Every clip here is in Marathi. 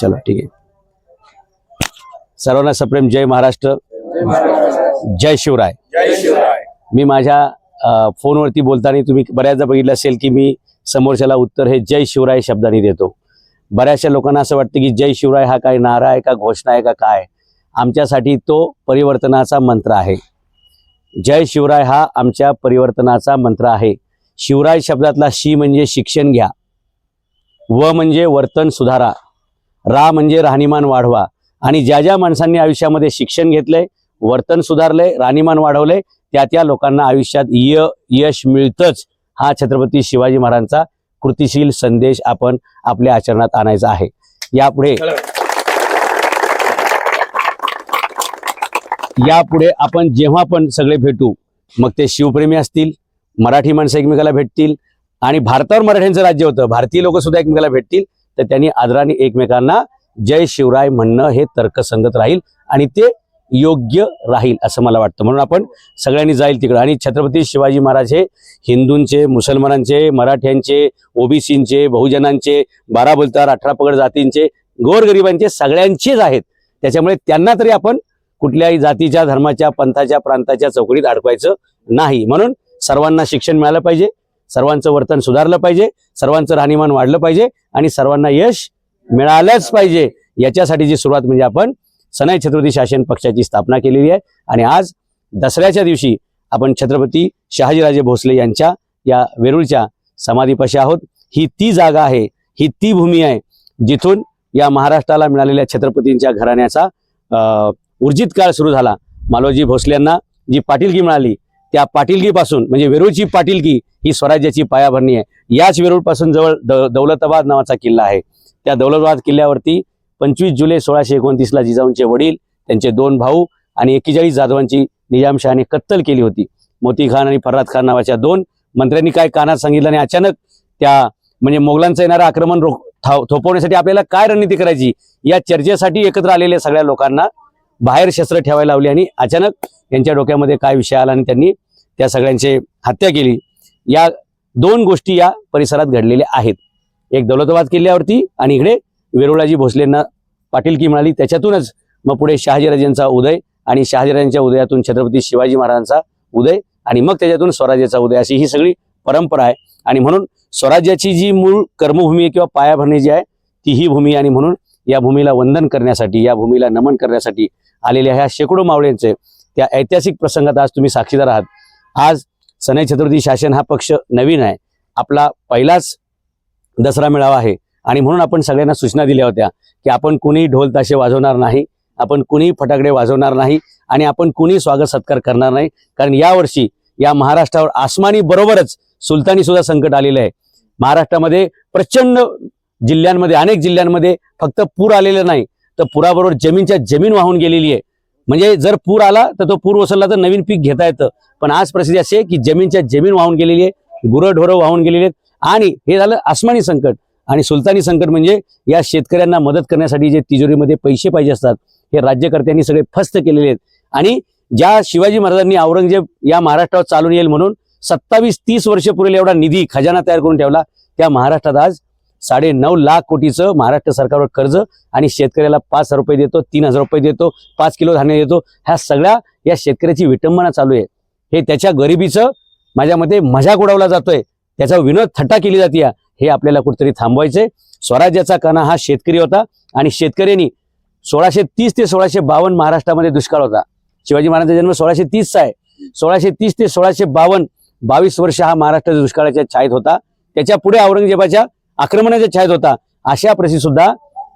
चलो ठीक आहे सर्वांना सप्रेम जय महाराष्ट्र। जय शिवराय। मी माझ्या फोनवरती बोलताना तुम्ही बऱ्याचदा बघितलं असेल की मी समोरच्याला उत्तर हे जय शिवराय शब्दाने देतो. बऱ्याचशा लोकांना असं वाटतं की जय शिवराय हा काय नारा आहे का घोषणा आहे का काय? आमच्यासाठी तो परिवर्तनाचा मंत्र आहे. जय शिवराय हा आमच्या परिवर्तनाचा मंत्र आहे. शिवराय शब्दातला शी म्हणजे शिक्षण घ्या. व म्हणजे वर्तन सुधारा. रा म्हणजे राहणीमान वाढवा. आणि ज्या ज्या माणसांनी आयुष्यामध्ये शिक्षण घेतलंय वर्तन सुधारलंय राहणीमान वाढवलंय त्या त्या लोकांना आयुष्यात य यश मिळतंच हा छत्रपती शिवाजी महाराजांचा कृतिशील संदेश आपण आपल्या आचरणात आणायचा आहे. यापुढे यापुढे आपण जेव्हा पण सगळे भेटू मग ते शिवप्रेमी असतील मराठी माणसं एकमेकाला भेटतील आणि भारतावर मराठ्यांचं राज्य होतं भारतीय लोक सुद्धा एकमेकाला भेटतील तर त्यांनी आदराने एकमेकांना जय शिवराय म्हणणं हे तर्कसंगत राहील आणि ते योग्य राहील असं मला वाटतं. म्हणून आपण सगळ्यांनी जाईल तिकडं. आणि छत्रपती शिवाजी महाराज हे हिंदूंचे मुसलमानांचे मराठ्यांचे ओबीसींचे बहुजनांचे बारा बोलतार अठरा पगड जातींचे गोरगरिबांचे सगळ्यांचेच आहेत. त्याच्यामुळे त्यांना तरी आपण कुठल्याही जातीच्या धर्माच्या पंथाच्या प्रांताच्या चौकडीत अडकवायचं नाही. म्हणून सर्वांना शिक्षण मिळालं पाहिजे. सर्वांचं वर्तन सुधारलं पाहिजे सर्वांचं राहणीमान वाढलं पाहिजे आणि सर्वांना यश मिळालंच पाहिजे. याच्यासाठीची सुरुवात म्हणजे आपण सनाई छत्रपती शासन पक्षाची स्थापना केलेली आहे आणि आज दसऱ्याच्या दिवशी आपण छत्रपती शहाजीराजे भोसले यांच्या या वेरूळच्या समाधीपाशी आहोत. ही ती जागा आहे ही ती भूमी आहे जिथून या महाराष्ट्राला मिळालेल्या छत्रपतींच्या घराण्याचा ऊर्जित उर्जित काळ सुरू झाला. मालोजी भोसले यांना जी पाटीलकी मिळाली त्या पाटीलकीपासून म्हणजे वेरूळची पाटीलकी ही स्वराज्याची पायाभरणी आहे. याच वेरूळपासून जवळ द दौलताबाद नावाचा किल्ला आहे. त्या दौलताबाद किल्ल्यावरती पंचवीस जुलै सोळाशे एकोणतीसला जिजाऊंचे वडील त्यांचे दोन भाऊ आणि एक्केचाळीस जाधवांची निजामशहाने कत्तल केली होती. मोती खान आणि फर्राद खान नावाच्या दोन मंत्र्यांनी काय कानात सांगितलं आणि अचानक त्या म्हणजे मोगलांचं येणारं आक्रमण रोख थाव- थोपवण्यासाठी आपल्याला काय रणनीती करायची? या चर्चेसाठी एकत्र आलेल्या सगळ्या लोकांना बाहेर शस्त्र ठेवायला लावली आणि अचानक यांच्या डोक्यामध्ये काय विषय आला आणि त्यांनी त्या सगळ्यांची हत्या केली. या दोन गोष्टी या परिसरात घडलेल्या आहेत. एक दौलताबाद किल्ल्यावरती आणि इकडे वेरुळाजी भोसलेंना पाटीलकी मिळाली त्याच्यातूनच मग पुढे शहाजीराजांचा उदय आणि शहाजीराजांच्या उदयातून छत्रपती शिवाजी महाराजांचा उदय आणि मग त्याच्यातून स्वराज्याचा उदय. अशी ही सगळी परंपरा आहे. आणि म्हणून स्वराज्याची जी मूळ कर्मभूमी आहे किंवा पायाभरणी जी आहे ती ही भूमी आणि म्हणून या भूमीला वंदन करण्यासाठी या भूमीला नमन करण्यासाठी आलेल्या ह्या शेकडो मावळ्यांचे त्या ऐतिहासिक प्रसंगात आज तुम्ही साक्षीदार आहात. आज सनई छत्रपती शासन हा पक्ष नवीन आहे. आपला पहिलाच दसरा मेळावा आहे आणि म्हणून आपण सगळ्यांना सूचना दिल्या होत्या की आपण कुणी ढोल ताशे वाजवणार नाही आपण कुणी फटाकडे वाजवणार नाही आणि आपण कुणी स्वागत सत्कार करणार नाही. कारण यावर्षी या महाराष्ट्रावर आसमानी बरोबरच सुलतानी सुद्धा संकट आलेलं आहे. महाराष्ट्रामध्ये प्रचंड जिल्ह्यांमध्ये अनेक जिल्ह्यांमध्ये फक्त पूर आलेलं नाही. तर पुराबरोबर जमीनच्या जमीन वाहून गेलेली आहे. म्हणजे जर पूर आला तर तो पूर ओसरला तर नवीन पीक घेता येतं. पण आज परिस्थिती अशी आहे की जमीनच्या जमीन वाहून गेलेली आहे गुरंढोरं वाहून गेलेली आहेत. आणि हे झालं आसमानी संकट. आणि सुलतानी संकट म्हणजे या शेतकऱ्यांना मदत करण्यासाठी जे तिजोरीमध्ये पैसे पाहिजे असतात हे राज्यकर्त्यांनी सगळे फस्त केलेले आहेत. आणि ज्या शिवाजी महाराजांनी औरंगजेब या महाराष्ट्रावर चालून येईल म्हणून सत्तावीस तीस वर्ष पुरेल एवढा निधी खजाना तयार करून ठेवला त्या महाराष्ट्रात आज साडे नऊ लाख कोटीचं महाराष्ट्र सरकारवर कर्ज आणि शेतकऱ्याला पाच हजार रुपये देतो तीन हजार रुपये देतो पाच किलो धान्य देतो. ह्या सगळ्या या शेतकऱ्याची विटंबना चालू आहे. हे त्याच्या गरिबीचं माझ्या मते मजाक उडवला जातोय. त्याचा विनोद थट्टा केली जाते हे आपल्याला कुठेतरी थांबवायचंय. स्वराज्याचा कणा हा शेतकरी होता आणि शेतकऱ्यांनी सोळाशे तीस ते सोळाशे बावन्न महाराष्ट्रामध्ये दुष्काळ होता. शिवाजी महाराजांचा जन्म सोळाशे तीसचा आहे. सोळाशे तीस ते सोळाशे बावन्न बावीस वर्ष हा महाराष्ट्र दुष्काळाच्या छायेत होता. त्याच्या पुढे औरंगजेबाच्या आक्रमणाच्या छायेत होता. अशा परिस्थितीत सुद्धा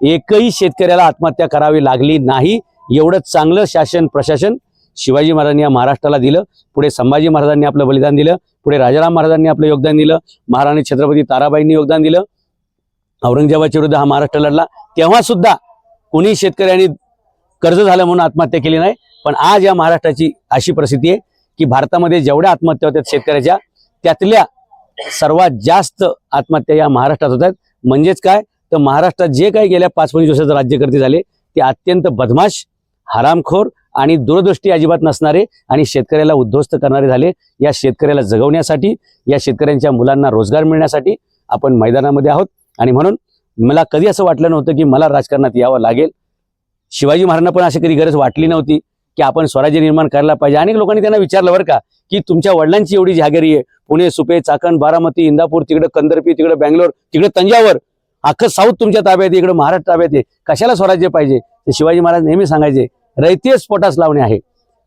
एकही शेतकऱ्याला आत्महत्या करावी लागली नाही. एवढं चांगलं शासन प्रशासन शिवाजी महाराजांनी या महाराष्ट्राला दिलं. पुढे संभाजी महाराजांनी आपलं बलिदान दिलं. पुढे राजाराम महाराजांनी आपलं योगदान दिलं. महाराणी छत्रपती ताराबाईंनी योगदान दिलं. औरंगजेबाच्या विरुद्ध हा महाराष्ट्र लढला. तेव्हा सुद्धा कोणी शेतकऱ्यांनी कर्ज झालं म्हणून आत्महत्या केली नाही. पण आज या महाराष्ट्राची अशी परिस्थिती आहे की भारतामध्ये जेवढ्या आत्महत्या होत्या शेतकऱ्याच्या त्यातल्या सर्वात जास्त आत्महत्या या महाराष्ट्रात होत आहेत. म्हणजेच काय? तर महाराष्ट्रात जे काही गेल्या पाच पंचवीस वर्षात राज्यकर्ते झाले ते अत्यंत बदमाश हरामखोर आणि दूरदृष्टी अजिबात नसणारे आणि शेतकऱ्याला उद्ध्वस्त करणारे झाले. या शेतकऱ्याला जगवण्यासाठी या शेतकऱ्यांच्या मुलांना रोजगार मिळण्यासाठी आपण मैदानामध्ये आहोत. आणि म्हणून मला कधी असं वाटलं नव्हतं की मला राजकारणात यावं लागेल. शिवाजी महाराजांना पण अशी कधी गरज वाटली नव्हती की आपण स्वराज्य निर्माण करायला पाहिजे. अनेक लोकांनी त्यांना विचारलं बरं का की तुमच्या वडिलांची एवढी जहागिरी आहे. पुणे सुपे चाकण बारामती इंदापूर तिकडे कंदरपी तिकडे बँगलोर तिकडे तंजावर. अख्खं साऊथ तुमच्या ताब्यात आहे इकडे महाराष्ट्र ताब्यात आहे. कशाला स्वराज्य पाहिजे? ते शिवाजी महाराज नेहमी सांगायचे रयते स्फोटास लावणे आहे.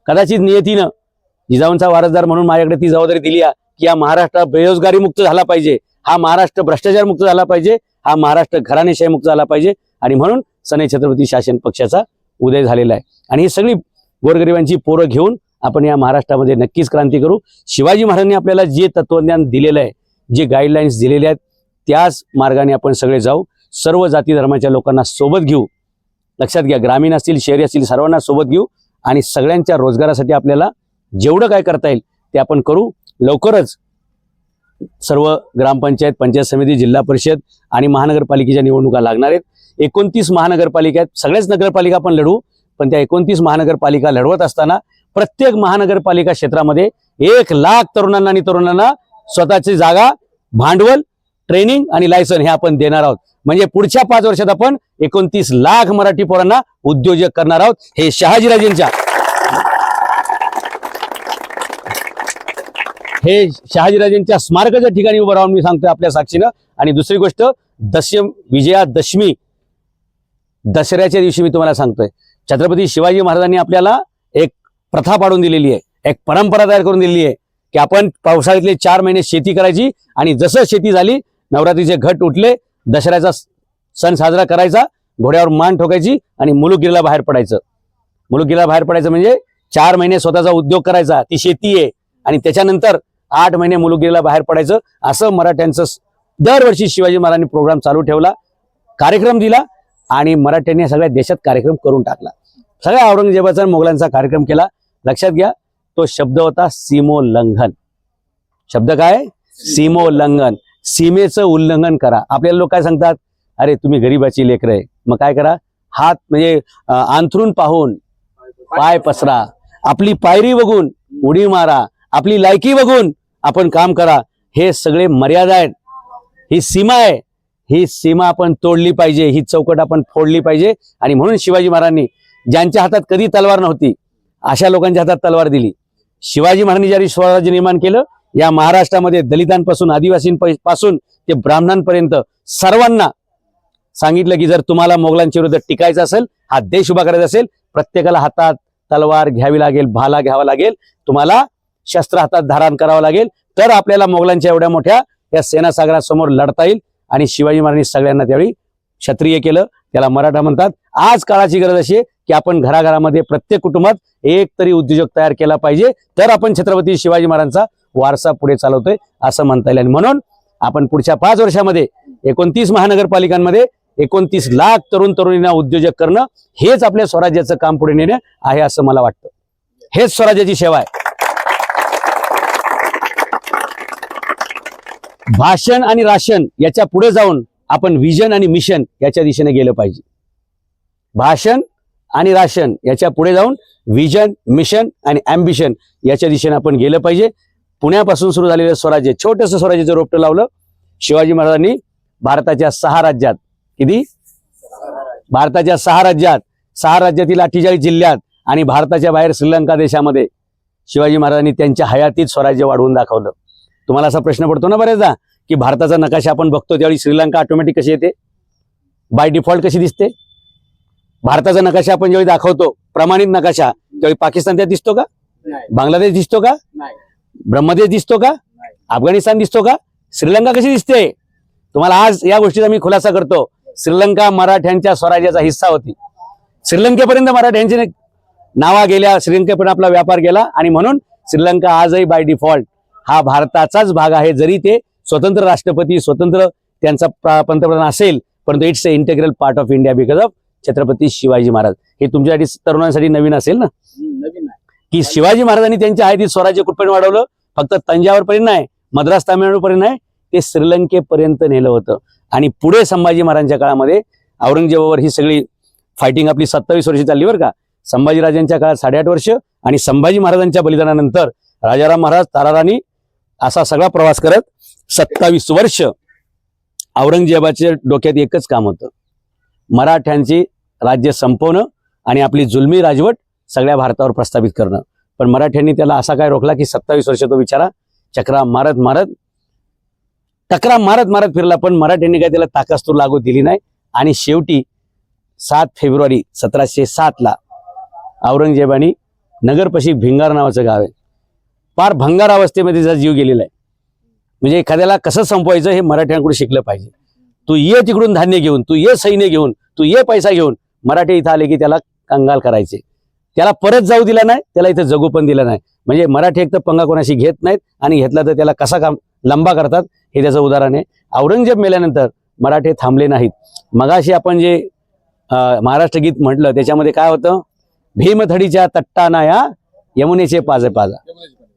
कदाचित नियतीनं जिजाऊंचा वारसदार म्हणून माझ्याकडे ती जबाबदारी दिली आहे की या महाराष्ट्र बेरोजगारी मुक्त झाला पाहिजे. हा महाराष्ट्र भ्रष्टाचार मुक्त झाला पाहिजे. हा महाराष्ट्र घराणेशाही मुक्त झाला पाहिजे. आणि म्हणून सने छत्रपती शासन पक्षाचा उदय झालेला आहे. आणि ही सगळी गोरगरिबांची पोरं घेऊन आपण या महाराष्ट्रामध्ये नक्कीच क्रांती करू. शिवाजी महाराजांनी आपल्याला जे तत्वज्ञान दिलेलं आहे जे गाईडलाईन्स दिलेले आहेत त्याच मार्गाने आपण सगळे जाऊ. सर्व जाती धर्माच्या लोकांना सोबत घेऊ. लक्षात घ्या ग्रामीण असतील शहरी असतील सर्वांना सोबत घेऊ आणि सगळ्यांच्या रोजगारासाठी आपल्याला जेवढं काय करता येईल ते आपण करू. लवकरच सर्व ग्रामपंचायत पंचायत समिती जिल्हा परिषद आणि महानगरपालिकेच्या निवडणुका लागणार आहेत. एकोणतीस महानगरपालिका आहेत. सगळ्याच नगरपालिका आपण लढवू. पण त्या एकोणतीस महानगरपालिका लढवत असताना प्रत्येक महानगरपालिका क्षेत्रामध्ये एक लाख तरुणांना आणि तरुणांना स्वतःची जागा भांडवल ट्रेनिंग आणि लायसन हे आपण देणार आहोत. म्हणजे पुढच्या पाच वर्षात आपण एकोणतीस लाख मराठी पोरांना उद्योजक करणार आहोत. हे शहाजीराजेंच्या हे शहाजीराजेंच्या स्मारकाच्या ठिकाणी उभं राहून मी सांगतोय आपल्या साक्षीनं. आणि दुसरी गोष्ट दशम विजयादशमी दसऱ्याच्या दिवशी मी तुम्हाला सांगतोय. छत्रपती शिवाजी महाराजांनी आपल्याला प्रथा पाडून दिलेली आहे. एक परंपरा तयार करून दिलेली आहे की आपण पावसाळ्यातले चार महिने शेती करायची आणि जसं शेती झाली नवरात्रीचे घट उठले दसऱ्याचा सण साजरा करायचा घोड्यावर मान ठोकायची आणि मुलुगिरीला बाहेर पडायचं. मुलुगिरीला बाहेर पडायचं म्हणजे चार महिने स्वतःचा उद्योग करायचा ती शेती आहे आणि त्याच्यानंतर आठ महिने मुलुगिरीला बाहेर पडायचं असं मराठ्यांचं दरवर्षी शिवाजी महाराजांनी प्रोग्राम चालू ठेवला कार्यक्रम दिला आणि मराठ्यांनी सगळ्या देशात कार्यक्रम करून टाकला. सगळ्या औरंगजेबाचा मोगलांचा कार्यक्रम केला. लक्षात घ्या तो शब्द होता सीमोल्लंघन. शब्द काय? सीमोल्लंघन. सीमेचं उल्लंघन करा. आपल्याला लोक काय सांगतात? अरे तुम्ही गरीबाची लेकर आहे. मग काय करा? हात म्हणजे आंथरून अंथरून पाहून पाय पसरा. आपली पायरी बघून उडी मारा. आपली लायकी बघून आपण काम करा. हे सगळे मर्यादा आहेत. ही सीमा आहे. ही सीमा आपण तोडली पाहिजे. ही चौकट आपण फोडली पाहिजे. आणि म्हणून शिवाजी महाराजांनी ज्यांच्या हातात कधी तलवार नव्हती अशा लोकांच्या हातात तलवार दिली. शिवाजी महाराजांनी ज्यावेळी स्वराज्य निर्माण केलं या महाराष्ट्रामध्ये दलितांपासून आदिवासींपासून ते ब्राह्मणांपर्यंत सर्वांना सांगितलं की जर तुम्हाला मोगलांच्या विरुद्ध टिकायचं असेल हा देश उभा करायचा असेल प्रत्येकाला हातात तलवार घ्यावी लागेल भाला घ्यावा लागेल तुम्हाला शस्त्र हातात धारण करावं लागेल तर आपल्याला मोगलांच्या एवढ्या मोठ्या या सेनासागरासमोर लढता येईल. आणि शिवाजी महाराजांनी सगळ्यांना त्यावेळी क्षत्रिय केलं. त्याला मराठा म्हणतात. आज काळाची गरज अशी आहे की आपण घराघरामध्ये प्रत्येक कुटुंबात एक तरी उद्योजक तयार केला पाहिजे. तर आपण छत्रपती शिवाजी महाराजांचा वारसा पुढे चालवतोय असं म्हणता येईल. आणि म्हणून आपण पुढच्या पाच वर्षामध्ये एकोणतीस महानगरपालिकांमध्ये एकोणतीस लाख तरुण तरुणींना उद्योजक करणं हेच आपल्या स्वराज्याचं काम पुढे नेणं आहे असं मला वाटतं. हेच स्वराज्याची सेवा आहे. भाषण आणि राशन याच्यापुढे जाऊन आपण विजन आणि मिशन याच्या दिशेने गेलं पाहिजे. भाषण आणि राशन याच्यापुढे जाऊन विजन मिशन आणि ॲम्बिशन याच्या दिशेने आपण गेलं पाहिजे. पुण्यापासून सुरू झालेलं स्वराज्य छोटंसं स्वराज्याचं रोपटं लावलं. शिवाजी महाराजांनी भारताच्या सहा राज्यात किती? भारताच्या सहा राज्यात सहा राज्यातील अठ्ठेचाळीस जिल्ह्यात आणि भारताच्या बाहेर श्रीलंका देशामध्ये शिवाजी महाराजांनी त्यांच्या हयातीत स्वराज्य वाढवून दाखवलं. तुम्हाला असा प्रश्न पडतो ना बरेचदा की भारताचा नकाशा आपण बघतो त्यावेळी श्रीलंका ऑटोमॅटिक कशी येते? बाय डिफॉल्ट कशी दिसते? भारताचा नकाशा आपण ज्यावेळी दाखवतो प्रमाणित नकाशा त्यावेळी पाकिस्तान त्यात दिसतो का? बांगलादेश दिसतो का? ब्रह्मदेश दिसतो का. अफगाणिस्तान दिसतो का? श्रीलंका कशी दिसते? तुम्हाला आज या गोष्टीचा मी खुलासा करतो. श्रीलंका मराठ्यांच्या स्वराज्याचा हिस्सा होती. श्रीलंकेपर्यंत मराठ्यांचे नावा गेल्या श्रीलंकेपर्यंत आपला व्यापार गेला आणि म्हणून श्रीलंका आजही बाय डिफॉल्ट हा भारताचाच भाग आहे. जरी ते स्वतंत्र राष्ट्रपती स्वतंत्र त्यांचा प्रा- पंतप्रधान असेल परंतु it's a integral part of India because of Chhatrapati Shivaji Maharaj. हे तुमच्यासाठी तरुणांसाठी नवीन असेल ना? नवीन की शिवाजी महाराजांनी त्यांच्या हयातीत स्वराज्य कुठपर्यंत वाढवलं? फक्त तंजावरपर्यंत नाही मद्रास तामिळनाडूपर्यंत नाही ते श्रीलंकेपर्यंत नेलं होतं. आणि पुढे संभाजी महाराजांच्या काळामध्ये औरंगजेबावर ही सगळी फायटिंग आपली सत्तावीस वर्षी चालली बरं का. संभाजीराजांच्या काळात साडेआठ वर्ष आणि संभाजी महाराजांच्या बलिदानानंतर राजाराम महाराज ताराराणी असा सगळा प्रवास करत सत्तावीस वर्ष औरंगजेबाच्या डोक्यात एकच काम होतं. मराठ्यांची राज्य संपवणं आणि आपली जुलमी राजवट सगळ्या भारतावर प्रस्थापित करणं. पण मराठ्यांनी त्याला असा काय रोखला की सत्तावीस वर्ष तो बिचारा चक्रा मारत मारत टकरा मारत मारत फिरला पण मराठ्यांनी काय त्याला ताकास्तूर लागू दिली नाही. आणि शेवटी सात फेब्रुवारी सतराशे सातला औरंगजेबानी नगरपशी भिंगार नावाचं गाव आहे. फार भंगार अवस्थेमध्ये त्याचा जीव गेलेला आहे. म्हणजे एखाद्याला कसं संपवायचं हे मराठ्यांकडून शिकलं पाहिजे. तू ये तिकडून धान्य घेऊन तू ये सैन्य घेऊन तू ये पैसा घेऊन मराठी इथं आले की त्याला कंगाल करायचे. त्याला परत जाऊ दिला नाही त्याला इथं जगू पण दिलं नाही. म्हणजे मराठी एक तर पंगा कोणाशी घेत नाहीत आणि घेतला तर त्याला कसा काम लंबा करतात हे त्याचं उदाहरण आहे. औरंगजेब मेल्यानंतर मराठे थांबले नाहीत. मगाशी आपण जे महाराष्ट्र गीत म्हटलं त्याच्यामध्ये काय होतं? भीमथडीच्या तट्टाना या यमुनेचे पाजे पाजा.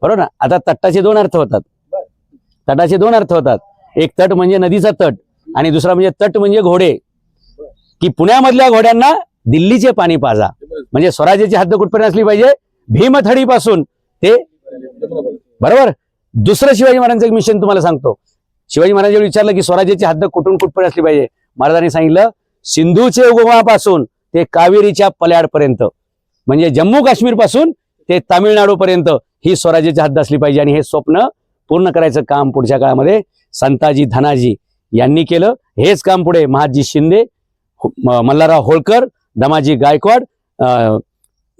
बरोबर ना? आता तट्टाचे दोन अर्थ होतात. तटाचे दोन अर्थ होतात. एक तट म्हणजे नदीचा तट. आणि दुसरा म्हणजे तट म्हणजे घोडे. की पुण्यामधल्या घोड्यांना दिल्लीचे पाणी पाजा. म्हणजे स्वराज्याची हद्द कुठपर्यंत असली पाहिजे? भीमथडीपासून ते बरोबर? दुसरं शिवाजी महाराजांचं एक मिशन तुम्हाला सांगतो. शिवाजी महाराजांनी विचारलं की स्वराज्याची हद्द कुठून कुठपर्यंत असली पाहिजे? महाराजांनी सांगितलं सिंधूचे उगमापासून ते कावेरीच्या पल्याडपर्यंत. म्हणजे जम्मू काश्मीरपासून ते तामिळनाडूपर्यंत ही स्वराज्याची हद्द असली पाहिजे. आणि हे स्वप्न पूर्ण करायचं काम पुढच्या काळामध्ये. संताजी धनाजी यांनी केलं. हेच काम पुढे महाजी शिंदे मल्हारराव होळकर दमाजी गायकवाड अं,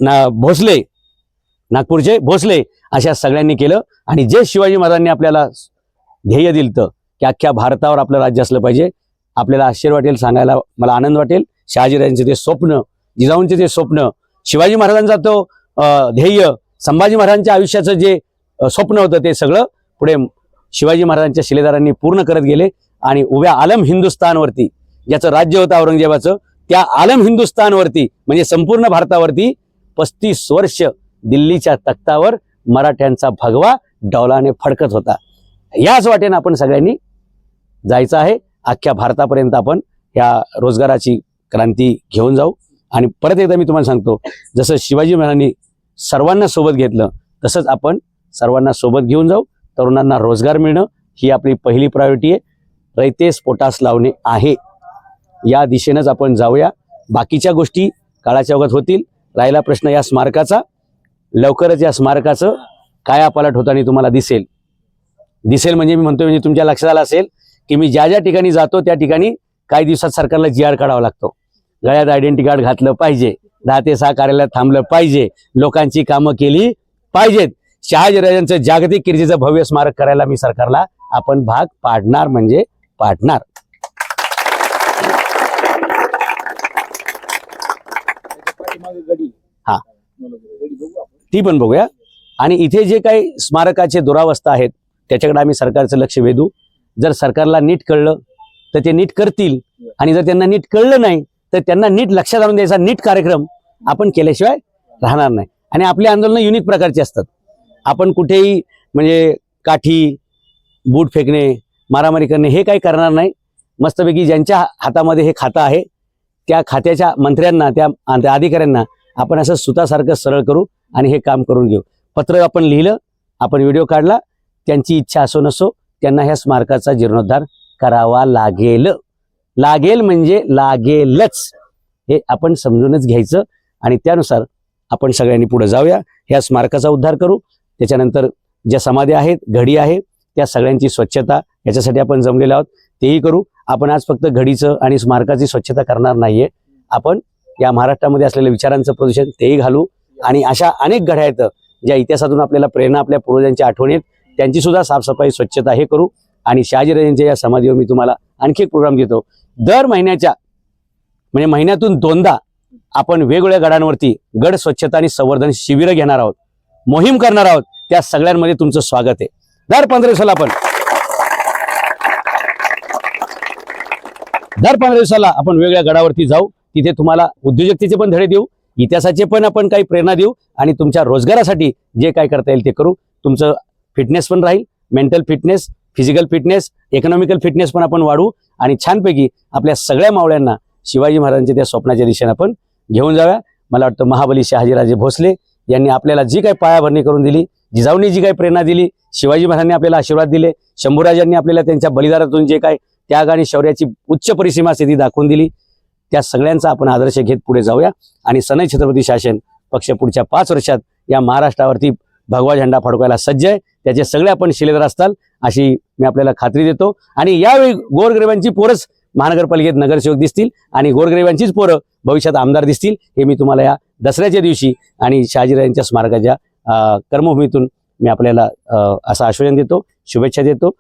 ना भोसले नागपूरचे भोसले अशा सगळ्यांनी केलं. आणि जे शिवाजी महाराजांनी आपल्याला ध्येय दिलं की अख्ख्या भारतावर आपलं राज्य असलं पाहिजे. आपल्याला आश्चर्य वाटेल सांगायला मला आनंद वाटेल. शहाजीराजांचे ते स्वप्न जिजाऊंचे ते स्वप्न शिवाजी महाराजांचा तो अं, ध्येय संभाजी महाराजांच्या आयुष्याचं जे स्वप्न होतं ते सगळं पुढे शिवाजी महाराजांच्या शिलेदारांनी पूर्ण करत गेले. आणि उभ्या आलम हिंदुस्थानवरती ज्याचं राज्य होतं औरंगजेबाचं त्या आलम हिंदुस्थानवरती म्हणजे संपूर्ण भारतावरती पस्तीस वर्ष दिल्लीच्या तख्तावर मराठ्यांचा भगवा डौलाने फडकत होता. याच वाटेनं आपण सगळ्यांनी जायचं आहे. अख्ख्या भारतापर्यंत आपण या रोजगाराची क्रांती घेऊन जाऊ. आणि परत एकदा मी तुम्हाला सांगतो जसं शिवाजी महाराजांनी सर्वांना सोबत घेतलं तसंच आपण सर्वांना सोबत घेऊन जाऊ. तरुणांना रोजगार मिळणं ही आपली पहिली प्रायोरिटी आहे. रयते पोटास लावणे आहे. या दिशेनंच आपण जाऊया. बाकीच्या गोष्टी काळाच्या अवगत होतील. राहिला प्रश्न या स्मारकाचा. लवकरच या स्मारकाचं कायापालट होताना तुम्हाला दिसेल. दिसेल म्हणजे मी म्हणतो म्हणजे तुमच्या लक्षात आलं असेल की मी ज्या ज्या ठिकाणी जातो त्या ठिकाणी काही दिवसात सरकारला जी आर काढावा लागतो. गळ्यात आयडेंटिटी कार्ड घातलं पाहिजे. दहा ते सहा कार्यालयात थांबलं पाहिजे. लोकांची कामं केली पाहिजेत. शहाजीराजांचं जागतिक कीर्तीचं भव्य स्मारक करायला मी सरकारला आपण भाग पाडणार. म्हणजे पाडणार. हा. ती पण बघूया. आणि इथे जे काही स्मारकाचे दुरावस्था आहेत त्याच्याकडे आम्ही सरकारचं लक्ष वेधू. जर सरकारला नीट कळलं तर ते नीट करतील. आणि जर त्यांना नीट कळलं नाही तर त्यांना नीट लक्षात आणून द्यायचा नीट कार्यक्रम आपण केल्याशिवाय राहणार नाही. आणि आपली आंदोलनं युनिक प्रकारची असतात. आपण कुठेही म्हणजे काठी बूट फेकणे मारामारी करणे हे काही करणार नाही. मस्तपैकी ज्यांच्या हातामध्ये हे खातं आहे त्या खात्याच्या मंत्र्यांना त्या अधिकाऱ्यांना आपण असं सुतासारखं सरळ करू आणि हे काम करून घेऊ. पत्र आपण लिहिलं आपण व्हिडिओ काढला त्यांची इच्छा असो नसो त्यांना ह्या स्मारकाचा जीर्णोद्धार करावा लागेल. लागेल म्हणजे लागेलच. हे आपण समजूनच घ्यायचं आणि त्यानुसार आपण सगळ्यांनी पुढे जाऊया. ह्या स्मारकाचा उद्धार करू. त्याच्यानंतर ज्या समाधी आहेत घडी आहे त्या सगळ्यांची स्वच्छता याच्यासाठी आपण जमलेलो आहोत. तेही करू. आपण आज फक्त घडीचं आणि स्मारकाची स्वच्छता करणार नाहीये. आपण या महाराष्ट्रामध्ये असलेल्या विचारांचं प्रदूषण तेही घालू. आणि अशा अनेक घड्या आहेत ज्या इतिहासातून आपल्याला प्रेरणा आपल्या पूर्वजांच्या आठवणीत त्यांची सुद्धा साफसफाई स्वच्छता हे करू. आणि शहाजीराजांच्या या समाधीवर मी तुम्हाला आणखी एक प्रोग्राम देतो. दर महिन्याच्या म्हणजे महिन्यातून दोनदा आपण वेगवेगळ्या गडांवरती गड स्वच्छता आणि संवर्धन शिबिरं घेणार आहोत. मोहीम करणार आहोत. त्या सगळ्यांमध्ये तुमचं स्वागत आहे. दर पंधरा दिवसाला आपण दर पंधरा दिवसाला आपण वेगळ्या गडावरती जाऊ तिथे तुम्हाला उद्योजकतेचे पण धडे देऊ इतिहासाचे पण आपण काही प्रेरणा देऊ आणि तुमच्या रोजगारासाठी जे काय करता येईल ते करू. तुमचं फिटनेस पण राहील mental fitness physical fitness economical fitness पण आपण वाढवू आणि छानपैकी आपल्या सगळ्या मावळ्यांना शिवाजी महाराजांच्या त्या स्वप्नाच्या दिशेने आपण घेऊन जाव्या. मला वाटतं महाबली शहाजीराजे भोसले यांनी आपल्याला जी काही पायाभरणी करून दिली जिजाऊंनी जी काही प्रेरणा दिली शिवाजी महाराजांनी आपल्याला आशीर्वाद दिले शंभूराजांनी आपल्याला त्यांच्या बलिदानातून जे काय त्याग आणि शौर्याची उच्च परिसीमा स्थिती दाखवून दिली. त्या सगळ्यांचा आपण आदर्श घेत पुढे जाऊया. आणि सनई छत्रपती शासन पक्ष पुढच्या पाच वर्षात या महाराष्ट्रावरती भगवा झेंडा फडकवायला सज्ज आहे. त्याचे सगळे आपण शिलेदार असताल अशी मी आपल्याला खात्री देतो. आणि यावेळी गोरगरिबांची पोरच महानगरपालिकेत नगरसेवक दिसतील आणि गोरगरिबांचीच पोरं भविष्यात आमदार दिसतील हे मी तुम्हाला या दसऱ्याच्या दिवशी आणि शहाजीरायांच्या स्मारकाच्या अं, कर्मभूमीतून मी आपल्याला अं, असं आश्वासन देतो. शुभेच्छा देतो.